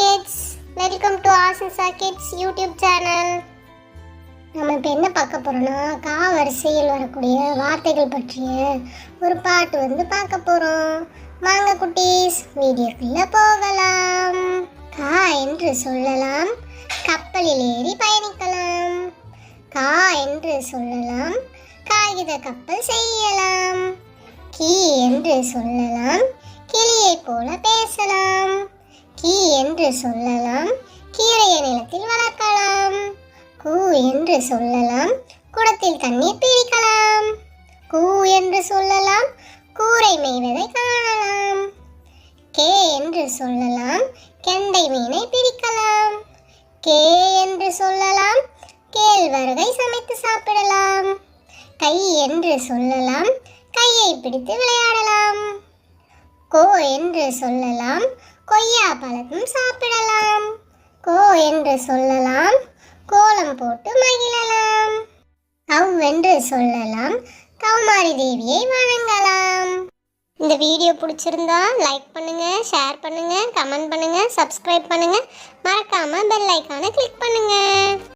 Kids welcome to ஆசன்சா kids YouTube channel நம்ம இப்போ என்ன பார்க்க போகிறோன்னா கா வரிசையில் வரக்கூடிய வார்த்தைகள் பற்றிய ஒரு பாட்டு வந்து பார்க்க போகிறோம் வாங்க குட்டீஸ் வீடியோக்குள்ளே போகலாம். கா என்று சொல்லலாம் கப்பலில் ஏறி பயணிக்கலாம். கா என்று சொல்லலாம் காகித கப்பல் செய்யலாம். கீ என்று சொல்லலாம் கிளியை போல பேசலாம். கீ என்று சொல்லலாம். கீரைய நிலத்தில் வளர்க்கலாம். கூ என்று சொல்லலாம். குடத்தில் தண்ணீர் பிடிக்கலாம் கூ என்று சொல்லலாம். கூரை மேய்வதை காணலாம். கே என்று சொல்லலாம். கெண்டை மீனை பிடிக்கலாம் கே என்று சொல்லலாம். கேழ்வரகை சமைத்து சாப்பிடலாம். கை என்று சொல்லலாம். கையை பிடித்து விளையாடலாம். கோ என்று சொல்லலாம். கொய்யா பழத்தும் சாப்பிடலாம். கோ என்று சொல்லலாம். கோலம் போட்டு மகிழலாம். அவ் என்று சொல்லலாம். கௌமாரி தேவியை வணங்கலாம். இந்த வீடியோ பிடிச்சிருந்தா லைக் பண்ணுங்கள் ஷேர் பண்ணுங்கள் கமெண்ட் பண்ணுங்கள் சப்ஸ்கிரைப் பண்ணுங்கள் மறக்காமல் பெல் ஐக்கானை கிளிக் பண்ணுங்கள்